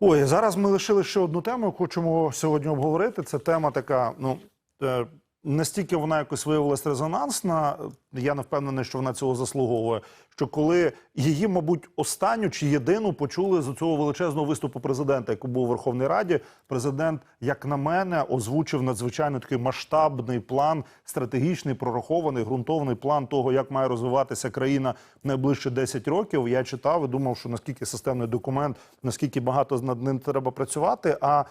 Ой, зараз ми лишили ще одну тему, хочемо сьогодні обговорити. Це тема така, ну е, настільки вона якось виявилась резонансна. Я не впевнений, що вона цього заслуговує. Що коли її, мабуть, останню чи єдину почули з цього величезного виступу президента, який був у Верховній Раді, президент, як на мене, озвучив надзвичайно такий масштабний план, стратегічний, прорахований, ґрунтовний план того, як має розвиватися країна найближчі 10 років. Я читав і думав, що наскільки системний документ, наскільки багато над ним треба працювати. А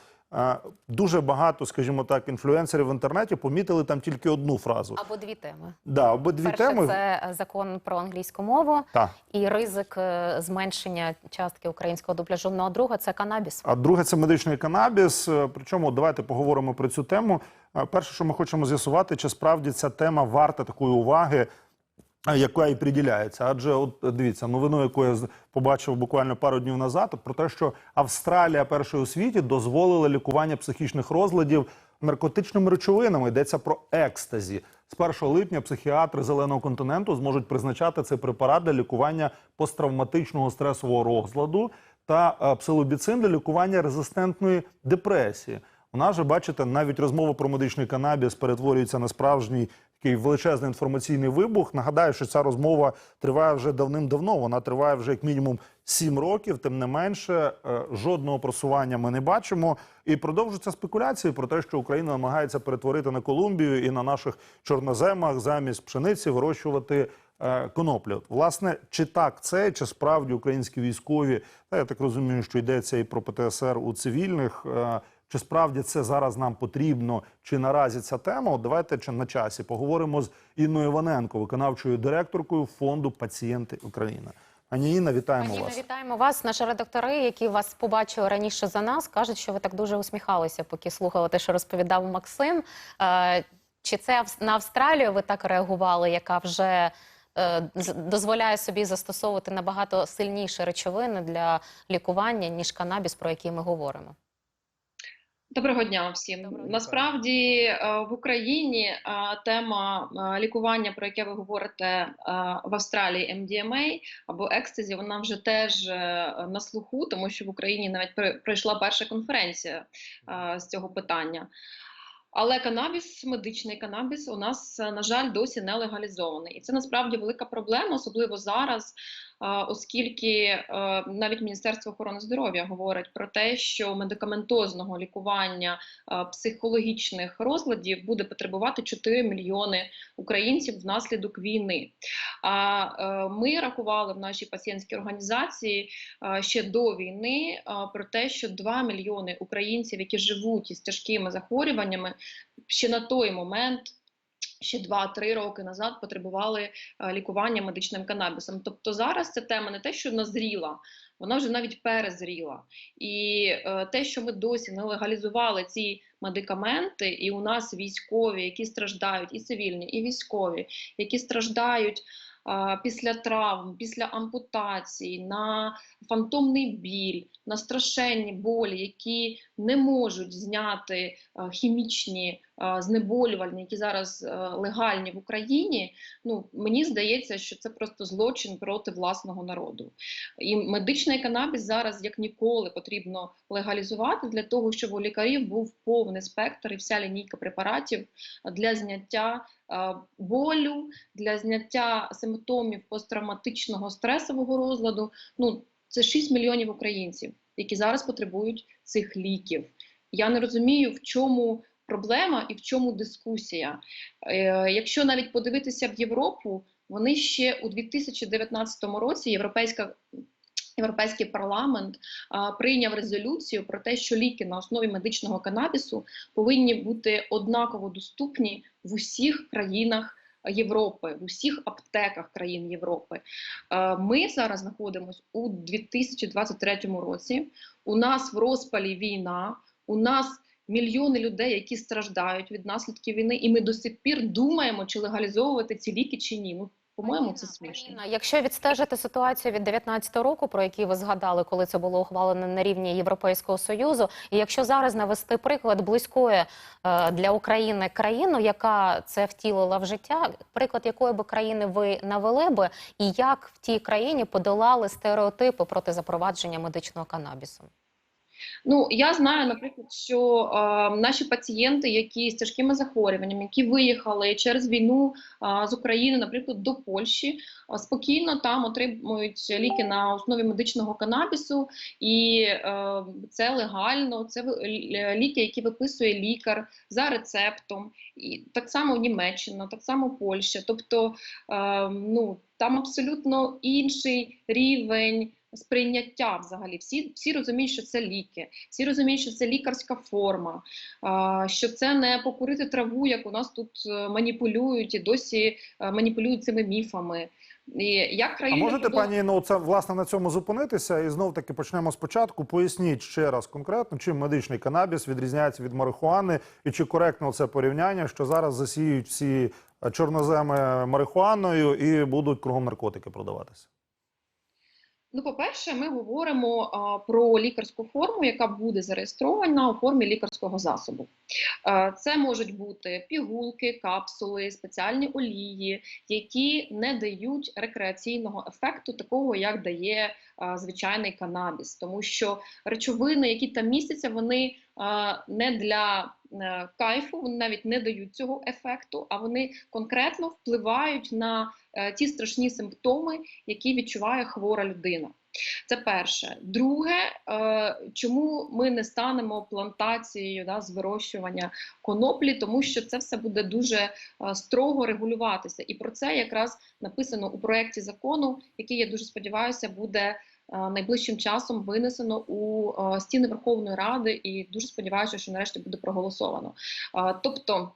дуже багато, скажімо так, інфлюенсерів в інтернеті помітили там тільки одну фразу. Або дві теми. Да, обидві Перше, теми. це закон про англійську мову Так. і ризик е, зменшення частки українського дубляжу. Ну а друга це канабіс. А друге це медичний канабіс. Е, Причому давайте поговоримо про цю тему. Е, Перше, що ми хочемо з'ясувати, чи справді ця тема варта такої уваги, яка і приділяється. Адже, от дивіться, новину, яку я побачив буквально пару днів назад, про те, що Австралія першою у світі дозволила лікування психічних розладів наркотичними речовинами. Йдеться про екстазі. З 1 липня психіатри зеленого континенту зможуть призначати цей препарат для лікування посттравматичного стресового розладу та е, псилобіцин для лікування резистентної депресії. У нас же бачите, навіть розмова про медичний канабіс перетворюється на справжній такий величезний інформаційний вибух. Нагадаю, що ця розмова триває вже давним-давно. Вона триває вже як мінімум сім років. Тим не менше, е, жодного просування ми не бачимо. І продовжуються спекуляції про те, що Україна намагається перетворити на Колумбію і на наших чорноземах замість пшениці вирощувати е, коноплю. Власне, чи так це, чи справді українські військові, та я так розумію, що йдеться і про ПТСР у цивільних. Чи справді це зараз нам потрібно? Чи наразі ця тема? От давайте чи на часі поговоримо з Інною Іваненко, виконавчою директоркою фонду Пацієнти Україна. Пані Інна, вітаємо Пані, вас. вітаємо вас. Наші редактори, які вас побачили раніше за нас, кажуть, що ви так дуже усміхалися, поки слухали те, що розповідав Максим. Е, Чи це на Австралію ви так реагували, яка вже е, дозволяє собі застосовувати набагато сильніші речовини для лікування, ніж канабіс, про який ми говоримо? Доброго дня всім. Доброго. Насправді е, в Україні е, тема е, лікування, про яке ви говорите в Австралії MDMA або екстазі, вона вже теж на слуху, тому що в Україні навіть пройшла перша конференція з цього питання. Але канабіс, медичний канабіс, у нас, на жаль, досі не легалізований. І це насправді велика проблема, особливо зараз, оскільки е, навіть Міністерство охорони здоров'я говорить про те, що медикаментозного лікування е, психологічних розладів буде потребувати 4 мільйони українців внаслідок війни. А е, ми рахували в нашій пацієнтській організації ще до війни про те, що 2 мільйони українців, які живуть із тяжкими захворюваннями, ще на той момент. Ще 2-3 роки назад потребували е, лікування медичним канабісом. Тобто зараз ця тема не те, що назріла, вона вже навіть перезріла. І е, те, що ми досі не легалізували ці медикаменти, і у нас військові, які страждають, і цивільні, і військові, які страждають після травм, після ампутацій, на фантомний біль, на страшенні болі, які не можуть зняти е, хімічні знеболювальні, які зараз е, легальні в Україні. Ну мені здається, що це просто злочин проти власного народу. І медичний канабіс зараз як ніколи потрібно легалізувати для того, щоб у лікарів був повний спектр і вся лінійка препаратів для зняття е, болю, для зняття симптомів посттравматичного стресового розладу. Ну це 6 мільйонів українців, які зараз потребують цих ліків. Я не розумію, в чому проблема і в чому дискусія. Е, якщо навіть подивитися в Європу, вони ще у 2019 році європейська. Європейський парламент а, прийняв резолюцію про те, що ліки на основі медичного канабісу повинні бути однаково доступні в усіх країнах Європи, в усіх аптеках країн Європи. Е, Ми зараз знаходимося у 2023 році. У нас в розпалі війна, у нас мільйони людей, які страждають від наслідків війни, і ми до сих пір думаємо, чи легалізовувати ці ліки чи ні. Ну, по-моєму, це смішно. Паніна, Якщо відстежити ситуацію від 19 року, про який ви згадали, коли це було ухвалено на рівні Європейського союзу, і якщо зараз навести приклад близької е, для України країну, яка це втілила в життя, приклад якої би країни ви навели би, і як в тій країні подолали стереотипи проти запровадження медичного канабісу? Ну, я знаю, наприклад, що е, наші пацієнти, які з тяжкими захворюваннями, які виїхали через війну е, з України, наприклад, до Польщі, е, спокійно там отримують ліки на основі медичного канабісу, і е, це легально. Це ліки, які виписує лікар за рецептом. І так само Німеччина, так само Польща. Тобто, е, ну там абсолютно інший рівень. Сприйняття взагалі всі, всі розуміють, що це ліки, всі розуміють, що це лікарська форма, що це не покурити траву, як у нас тут е, маніпулюють і досі е, маніпулюють цими міфами. І як А країна можете, пані Інно, це власне на цьому зупинитися і знов таки почнемо спочатку. Поясніть ще раз конкретно, чим медичний канабіс відрізняється від марихуани, і чи коректно це порівняння, що зараз засіють всі е, чорноземи марихуаною і будуть кругом наркотики продаватися. Ну, по-перше, ми говоримо а, про лікарську форму, яка буде зареєстрована у формі лікарського засобу. Е, Це можуть бути пігулки, капсули, спеціальні олії, які не дають рекреаційного ефекту, такого як дає а, звичайний канабіс, тому що речовини, які там містяться, вони а, не для кайфу, вони навіть не дають цього ефекту, а вони конкретно впливають на е, ті страшні симптоми, які відчуває хвора людина. Це перше. Друге, е, чому ми не станемо плантацією да, з вирощування коноплі, тому що це все буде дуже е, строго регулюватися. І про це якраз написано у проєкті закону, який я дуже сподіваюся, буде е, найближчим часом винесено у е, стіни Верховної Ради, і дуже сподіваюся, що нарешті буде проголосовано. Е, Тобто.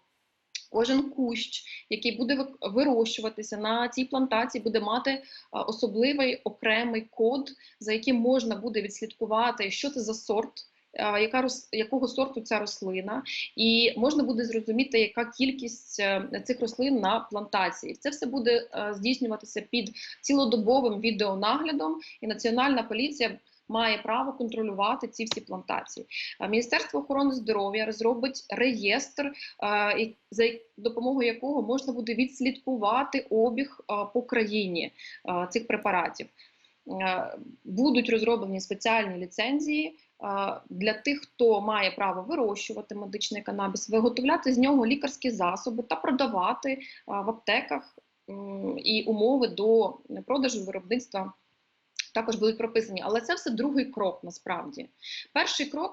Кожен кущ, який буде вирощуватися на цій плантації, буде мати е, особливий окремий код, за яким можна буде відслідкувати, що це за сорт, е, яка якого сорту ця рослина, і можна буде зрозуміти, яка кількість е, цих рослин на плантації. Це все буде е, здійснюватися під цілодобовим відеонаглядом, і Національна поліція. Має право контролювати ці всі плантації. Міністерство охорони здоров'я розробить реєстр, за допомогою якого можна буде відслідкувати обіг по країні цих препаратів. Е, Будуть розроблені спеціальні ліцензії для тих, хто має право вирощувати медичний канабіс, виготовляти з нього лікарські засоби та продавати в аптеках і умови до продажу виробництва також будуть прописані. Але це все другий крок насправді. Перший крок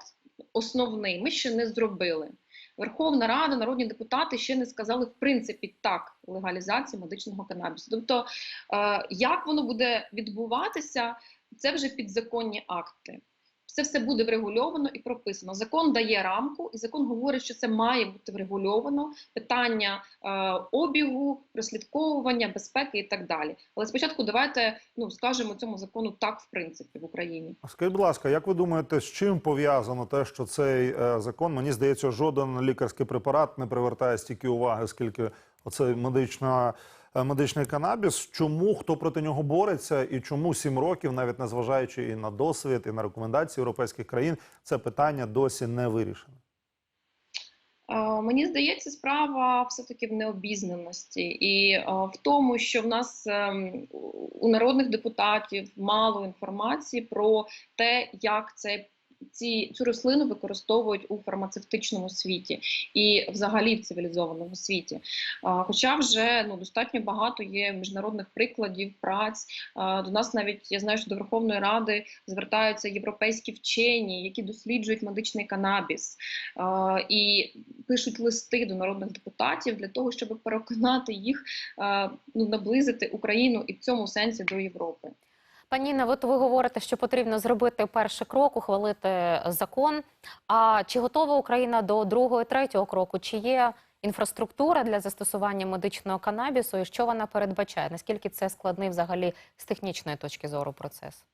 основний ми ще не зробили. Верховна Рада, народні депутати ще не сказали в принципі так легалізації медичного канабісу. Тобто, е, як воно буде відбуватися, це вже підзаконні акти. Це все буде врегульовано і прописано. Закон дає рамку, і закон говорить, що це має бути врегульовано. Питання е, обігу, прослідковування, безпеки і так далі. Але спочатку давайте ну скажемо цьому закону так, в принципі, в Україні. Скажіть, будь ласка, як ви думаєте, з чим пов'язано те, що цей е, закон, мені здається, жоден лікарський препарат не привертає стільки уваги, скільки оцей медична, медичний канабіс. Чому хто проти нього бореться, і чому сім років, навіть незважаючи і на досвід, і на рекомендації європейських країн, це питання досі не вирішено? Е, Мені здається, справа все-таки в необізнаності і е, в тому, що в нас ем, у народних депутатів мало інформації про те, як це. Ці цю рослину використовують у фармацевтичному світі і взагалі в цивілізованому світі. А, Хоча вже ну достатньо багато є міжнародних прикладів праць. А, До нас навіть я знаю, що до Верховної Ради звертаються європейські вчені, які досліджують медичний канабіс а, і пишуть листи до народних депутатів для того, щоб переконати їх а, ну наблизити Україну і в цьому сенсі до Європи. Пані Інна, от ви говорите, що потрібно зробити перший крок, ухвалити закон. А чи готова Україна до другого і третього кроку? Чи є інфраструктура для застосування медичного канабісу, і що вона передбачає? Наскільки це складний взагалі з технічної точки зору процес?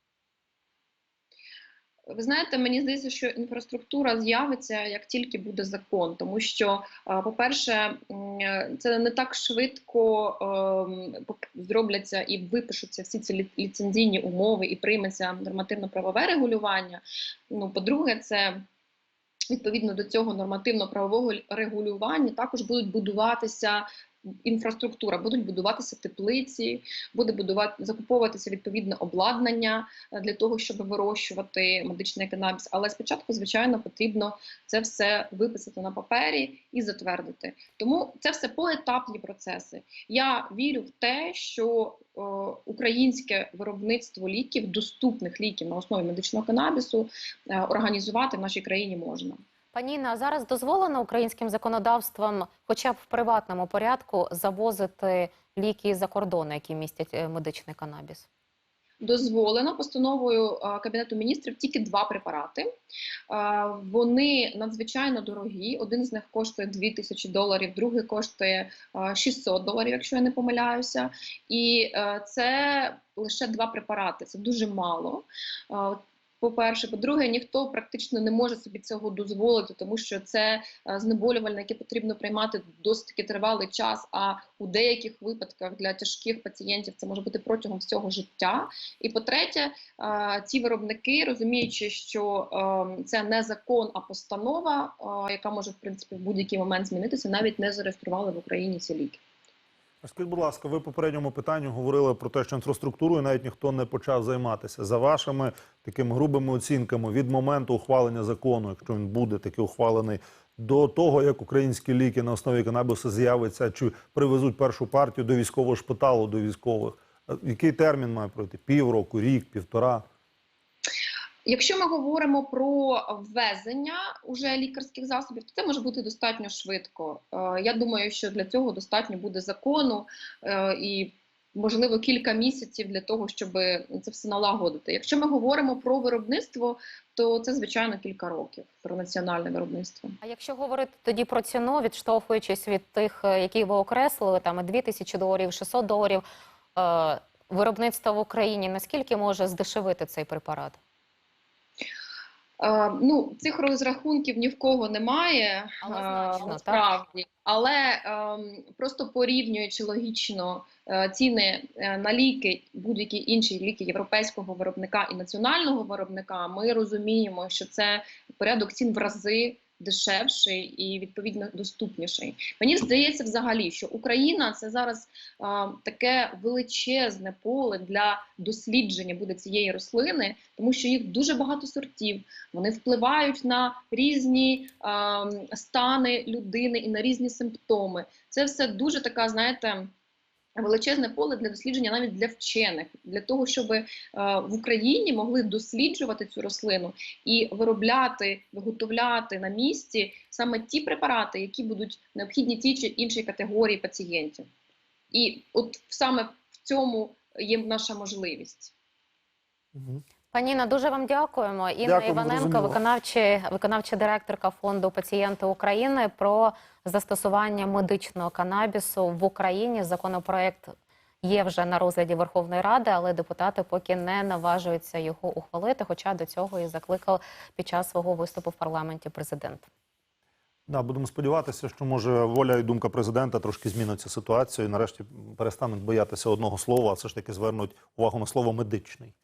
Ви знаєте, мені здається, що інфраструктура з'явиться як тільки буде закон, тому що, е, по-перше, е, це не так швидко ем, зробляться і випишуться всі ці ліцензійні умови і прийметься нормативно-правове регулювання. Ну, по-друге, це відповідно до цього нормативно-правового регулювання також будуть будуватися інфраструктура, будуть будуватися теплиці, буде будувати закуповуватися відповідне обладнання е, для того, щоб вирощувати медичний канабіс. Але спочатку, звичайно, потрібно це все виписати на папері і затвердити. Тому це все поетапні процеси. Я вірю в те, що е, українське виробництво ліків, доступних ліків на основі медичного канабісу, е, організувати в нашій країні можна. Пані Інна, зараз дозволено українським законодавством, хоча б в приватному порядку, завозити ліки за кордону, які містять е, медичний канабіс? Дозволено постановою Кабінету міністрів тільки два препарати. Вони надзвичайно дорогі. Один з них коштує 2 тисячі доларів, другий коштує е, 600 доларів, якщо я не помиляюся. І е, це лише два препарати. Це дуже мало. По-перше, по-друге, ніхто практично не може собі цього дозволити, тому що це е, знеболювальне, яке потрібно приймати досить таки тривалий час. А у деяких випадках для тяжких пацієнтів це може бути протягом всього життя. І по-третє, е, ці виробники, розуміючи, що е, це не закон, а постанова, яка може в принципі в будь-який момент змінитися, навіть не зареєстрували в Україні ці ліки. Скажіть, будь ласка, ви попередньому питанню говорили про те, що інфраструктурою навіть ніхто не почав займатися. За вашими такими грубими оцінками від моменту ухвалення закону, якщо він буде таки ухвалений, до того, як українські ліки на основі канабісу з'явиться, чи привезуть першу партію до військового шпиталу, до військових, Е, який термін має пройти? Півроку, рік, півтора? Якщо ми говоримо про ввезення уже лікарських засобів, то це може бути достатньо швидко. Е, Я думаю, що для цього достатньо буде закону е, і, можливо, кілька місяців для того, щоб це все налагодити. Якщо ми говоримо про виробництво, то це звичайно кілька років про національне виробництво. А якщо говорити тоді про ціну, відштовхуючись від тих, е, які ви окреслили, там і 2 тисячі доларів, 600 доларів, виробництво в Україні, наскільки може здешевити цей препарат? Е, ну, цих розрахунків ні в кого немає Але е, значно, насправді, але ем, просто порівнюючи логічно е, ціни на ліки, будь-які інші ліки європейського виробника і національного виробника, ми розуміємо, що це порядок цін в рази дешевший і відповідно доступніший. Мені здається, взагалі, що Україна це зараз е, таке величезне поле для дослідження буде цієї рослини, тому що їх дуже багато сортів. Вони впливають на різні е, стани людини і на різні симптоми. Це все дуже така, знаєте. Величезне поле для дослідження навіть для вчених, для того, щоб е, в Україні могли досліджувати цю рослину і виробляти, виготовляти на місці саме ті препарати, які будуть необхідні тій чи іншій категорії пацієнтів. І от саме в цьому є наша можливість. Пані Інна, дуже вам дякуємо. Інна Дякуємо, Іваненко, виконавчий, виконавча директорка фонду Пацієнти України про застосування медичного канабісу в Україні. Законопроект є вже на розгляді Верховної Ради, але депутати поки не наважуються його ухвалити. Хоча до цього і закликав під час свого виступу в парламенті президент. Да, будемо сподіватися, що може воля і думка президента трошки змінить цю ситуацію і нарешті перестануть боятися одного слова, а все ж таки звернуть увагу на слово медичний.